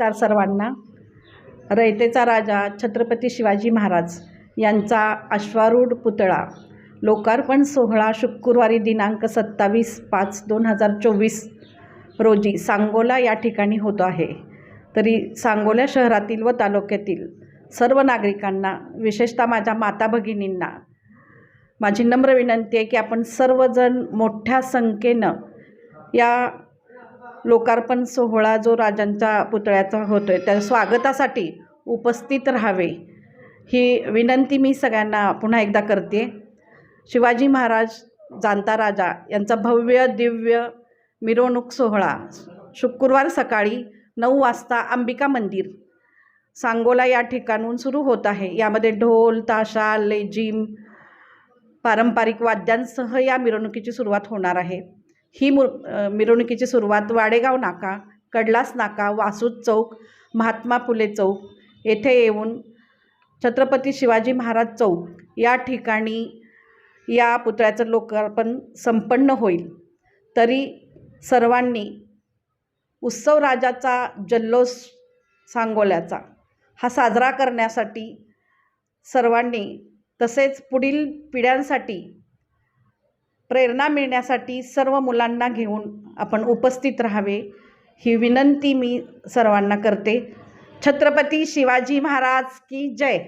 नमस्कार सर्वांना. रयतेचा राजा छत्रपती शिवाजी महाराज यांचा अश्वारूढ पुतळा लोकार्पण सोहळा शुक्रवारी दिनांक सत्तावीस पाच दोन हजार चोवीस रोजी सांगोला या ठिकाणी होतो आहे. तरी सांगोला शहरातील व तालुक्यातील सर्व नागरिकांना विशेषतः माझ्या माता भगिनींना माझी नम्र विनंती आहे की आपण सर्वजण मोठ्या संख्येनं या लोकार्पण सोहळा जो राजांच्या पुतळ्याचा होतो आहे त्या स्वागतासाठी उपस्थित राहावे ही विनंती मी सगळ्यांना पुन्हा एकदा करते शिवाजी महाराज जाणता राजा यांचा भव्य दिव्य मिरवणूक सोहळा शुक्रवार सकाळी नऊ वाजता अंबिका मंदिर सांगोला या ठिकाणून सुरू होत आहे. यामध्ये ढोल ताशा लेझिम पारंपरिक वाद्यांसह या मिरवणुकीची सुरुवात होणार आहे. ही मुर मिरवणुकीची सुरुवात वाडेगाव नाका कडलास नाका वासूद चौक महात्मा फुले चौक येथे येऊन छत्रपती शिवाजी महाराज चौक या ठिकाणी या पुतळ्याचं लोकार्पण संपन्न होईल. तरी सर्वांनी उत्सव राजाचा जल्लोष सांगोल्याचा हा साजरा करण्यासाठी सर्वांनी तसेच पुढील पिढ्यांसाठी प्रेरणा मिळण्यासाठी सर्व मुलांना घेऊन आपण उपस्थित राहावे ही विनंती मी सर्वांना करते. छत्रपती शिवाजी महाराज की जय.